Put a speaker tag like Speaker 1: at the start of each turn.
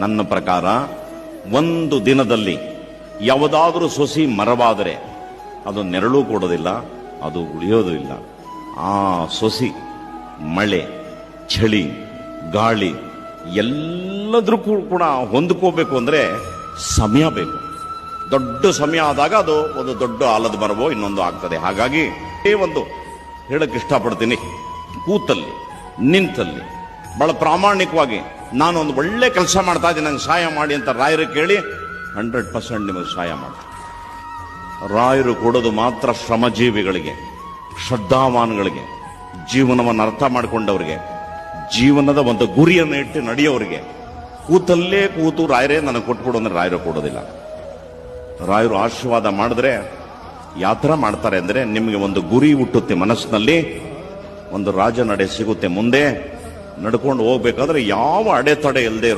Speaker 1: ನನ್ನ ಪ್ರಕಾರ ಒಂದು ದಿನದಲ್ಲಿ ಯಾವುದಾದರೂ ಸೊಸಿ ಮರವಾದರೆ ಅದು ನೆರಳು ಕೊಡೋದಿಲ್ಲ, ಅದು ಉಳಿಯೋದು ಇಲ್ಲ. ಆ ಸೊಸಿ, ಮಳೆ, ಚಳಿ, ಗಾಳಿ ಎಲ್ಲದಕ್ಕೂ ಕೂಡ ಹೊಂದ್ಕೋಬೇಕು ಅಂದರೆ ಸಮಯ ಬೇಕು. ದೊಡ್ಡ ಸಮಯ ಆದಾಗ ಅದು ಒಂದು ದೊಡ್ಡ ಆಲದ ಮರವೋ ಇನ್ನೊಂದು ಆಗ್ತದೆ. ಹಾಗಾಗಿ ಈ ಒಂದು ಹೇಳಕ್ಕೆ ಇಷ್ಟಪಡ್ತೀನಿ. ಕೂತಲ್ಲಿ, ನಿಂತಲ್ಲಿ, ಬಹಳ ಪ್ರಾಮಾಣಿಕವಾಗಿ ನಾನು ಒಂದು ಒಳ್ಳೆ ಕೆಲಸ ಮಾಡ್ತಾ ಇದ್ದೀನಿ, ನಂಗೆ ಸಹಾಯ ಮಾಡಿ ಅಂತ ರಾಯರು ಕೇಳಿ ಹಂಡ್ರೆಡ್ ಪರ್ಸೆಂಟ್ ನಿಮಗೆ ಸಹಾಯ ಮಾಡ್ತಾರೆ ರಾಯರು ಕೊಡೋದು ಮಾತ್ರ ಶ್ರಮಜೀವಿಗಳಿಗೆ, ಶ್ರದ್ಧಾವಾನ್ಗಳಿಗೆ, ಜೀವನವನ್ನು ಅರ್ಥ ಮಾಡಿಕೊಂಡವರಿಗೆ, ಜೀವನದ ಒಂದು ಗುರಿಯನ್ನು ಇಟ್ಟು ನಡೆಯೋರಿಗೆ. ಕೂತಲ್ಲೇ ಕೂತು ರಾಯರೇ ನನಗೆ ಕೊಟ್ಬಿಡು ಅಂದರೆ ರಾಯರು ಕೊಡೋದಿಲ್ಲ. ರಾಯರು ಆಶೀರ್ವಾದ ಮಾಡಿದ್ರೆ ಯಾವ ಥರ ಮಾಡ್ತಾರೆ ಅಂದರೆ ನಿಮಗೆ ಒಂದು ಗುರಿ ಹುಟ್ಟುತ್ತೆ ಮನಸ್ಸಿನಲ್ಲಿ, ಒಂದು ರಾಜ ನಡೆ ಸಿಗುತ್ತೆ ಮುಂದೆ. ನಡ್ಕೊಂಡು ಹೋಗ್ಬೇಕಾದ್ರೆ ಯಾವ ಅಡೆತಡೆ ಇಲ್ಲದೆ